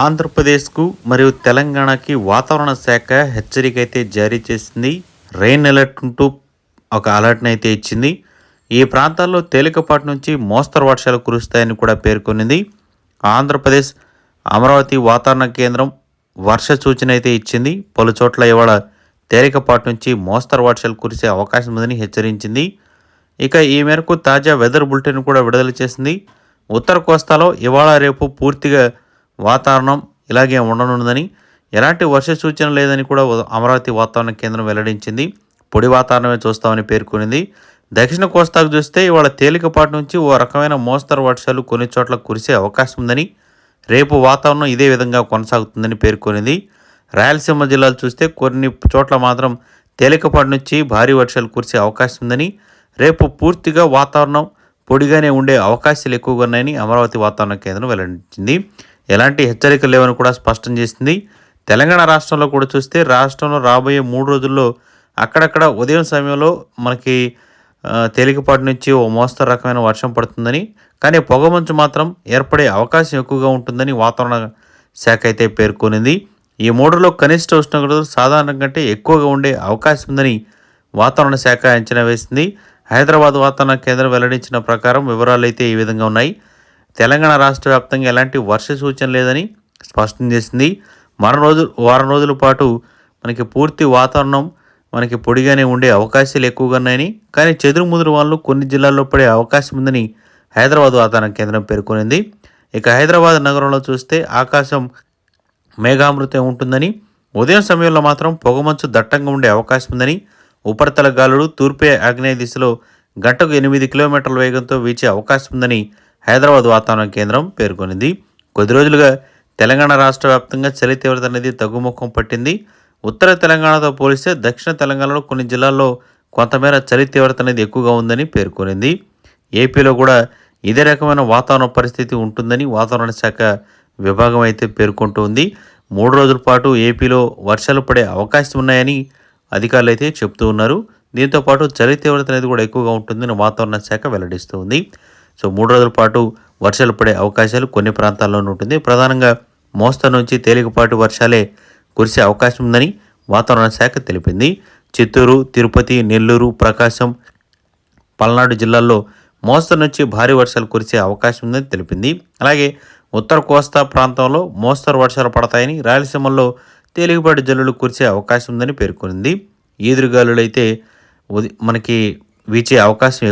ఆంధ్రప్రదేశ్కు మరియు తెలంగాణకి వాతావరణ శాఖ హెచ్చరిక అయితే జారీ చేసింది. రెయిన్ అలర్ట్ అంటూ ఒక అలర్ట్ని అయితే ఇచ్చింది. ఈ ప్రాంతాల్లో తేలికపాటి నుంచి మోస్తరు వర్షాలు కురుస్తాయని కూడా పేర్కొనింది. ఆంధ్రప్రదేశ్ అమరావతి వాతావరణ కేంద్రం వర్ష సూచన అయితే ఇచ్చింది. పలు చోట్ల ఇవాళ తేలికపాటి నుంచి మోస్తరు వర్షాలు కురిసే అవకాశం ఉందని హెచ్చరించింది. ఇక ఈ మేరకు తాజా వెదర్ బులెటిన్ కూడా విడుదల చేసింది. ఉత్తర కోస్తాలో ఇవాళ రేపు పూర్తిగా వాతావరణం ఇలాగే ఉండనుందని ఎలాంటి వర్ష సూచన లేదని కూడా అమరావతి వాతావరణ కేంద్రం వెల్లడించింది. పొడి వాతావరణమే చూస్తామని పేర్కొనింది. దక్షిణ కోస్తాకు చూస్తే ఇవాళ తేలికపాటి నుంచి ఓ రకమైన మోస్తరు వర్షాలు కొన్ని చోట్ల కురిసే అవకాశం ఉందని రేపు వాతావరణం ఇదే విధంగా కొనసాగుతుందని పేర్కొనింది. రాయలసీమ జిల్లాలు చూస్తే కొన్ని చోట్ల మాత్రం తేలికపాటి నుంచి భారీ వర్షాలు కురిసే అవకాశం ఉందని రేపు పూర్తిగా వాతావరణం పొడిగానే ఉండే అవకాశాలు ఎక్కువగా ఉన్నాయని అమరావతి వాతావరణ కేంద్రం వెల్లడించింది. ఎలాంటి హెచ్చరికలు లేవని కూడా స్పష్టం చేసింది. తెలంగాణ రాష్ట్రంలో కూడా చూస్తే రాష్ట్రంలో రాబోయే మూడు రోజుల్లో అక్కడక్కడ ఉదయం సమయంలో మనకి తేలికపాటి నుంచి ఓ మోస్తరు రకమైన వర్షం పడుతుందని కానీ పొగమంచు మాత్రం ఏర్పడే అవకాశం ఎక్కువగా ఉంటుందని వాతావరణ శాఖ అయితే పేర్కొనింది. ఈ మూడులో కనిష్ట ఉష్ణోగ్రతలు సాధారణం కంటే ఎక్కువగా ఉండే అవకాశం ఉందని వాతావరణ శాఖ అంచనా వేసింది. హైదరాబాద్ వాతావరణ కేంద్రం వెల్లడించిన ప్రకారం వివరాలు అయితే ఈ విధంగా ఉన్నాయి. తెలంగాణ రాష్ట్ర వ్యాప్తంగా ఎలాంటి వర్ష సూచన లేదని స్పష్టం చేసింది. మరో రోజు వారం రోజుల పాటు మనకి పూర్తి వాతావరణం మనకి పొడిగానే ఉండే అవకాశాలు ఎక్కువగా ఉన్నాయని కానీ చెదురుముదురు వాళ్ళు కొన్ని జిల్లాల్లో పడే అవకాశం ఉందని హైదరాబాద్ వాతావరణ కేంద్రం పేర్కొనింది. ఇక హైదరాబాద్ నగరంలో చూస్తే ఆకాశం మేఘామృతం ఉంటుందని ఉదయం సమయంలో మాత్రం పొగమంచు దట్టంగా ఉండే అవకాశం ఉందని ఉపరితల గాలులు తూర్పు ఆగ్నేయ దిశలో గంటకు ఎనిమిది కిలోమీటర్ల వేగంతో వీచే అవకాశం ఉందని హైదరాబాద్ వాతావరణ కేంద్రం పేర్కొనింది. కొద్ది రోజులుగా తెలంగాణ రాష్ట్ర వ్యాప్తంగా చలి తీవ్రత అనేది తగ్గుముఖం పట్టింది. ఉత్తర తెలంగాణతో పోలిస్తే దక్షిణ తెలంగాణలో కొన్ని జిల్లాల్లో కొంతమేర చలి తీవ్రత అనేది ఎక్కువగా ఉందని పేర్కొనింది. ఏపీలో కూడా ఇదే రకమైన వాతావరణ పరిస్థితి ఉంటుందని వాతావరణ శాఖ విభాగం అయితే పేర్కొంటూ ఉంది. మూడు రోజుల పాటు ఏపీలో వర్షాలు పడే అవకాశం ఉన్నాయని అధికారులు అయితే చెప్తూ ఉన్నారు. దీంతో పాటు చలి తీవ్రత అనేది కూడా ఎక్కువగా ఉంటుందని వాతావరణ శాఖ వెల్లడిస్తూ ఉంది. సో మూడు రోజుల పాటు వర్షాలు పడే అవకాశాలు కొన్ని ప్రాంతాల్లోనే ఉంటుంది. ప్రధానంగా మోస్తరు నుంచి తేలికపాటి వర్షాలే కురిసే అవకాశం ఉందని వాతావరణ శాఖ తెలిపింది. చిత్తూరు తిరుపతి నెల్లూరు ప్రకాశం పల్నాడు జిల్లాల్లో మోస్తరు నుంచి భారీ వర్షాలు కురిసే అవకాశం ఉందని తెలిపింది. అలాగే ఉత్తర కోస్తా ప్రాంతంలో మోస్తరు వర్షాలు పడతాయని రాయలసీమలో తేలికపాటి జల్లులు కురిసే అవకాశం ఉందని పేర్కొంది ఈదురుగాలులు అయితే ఉది మనకి వీచే అవకాశం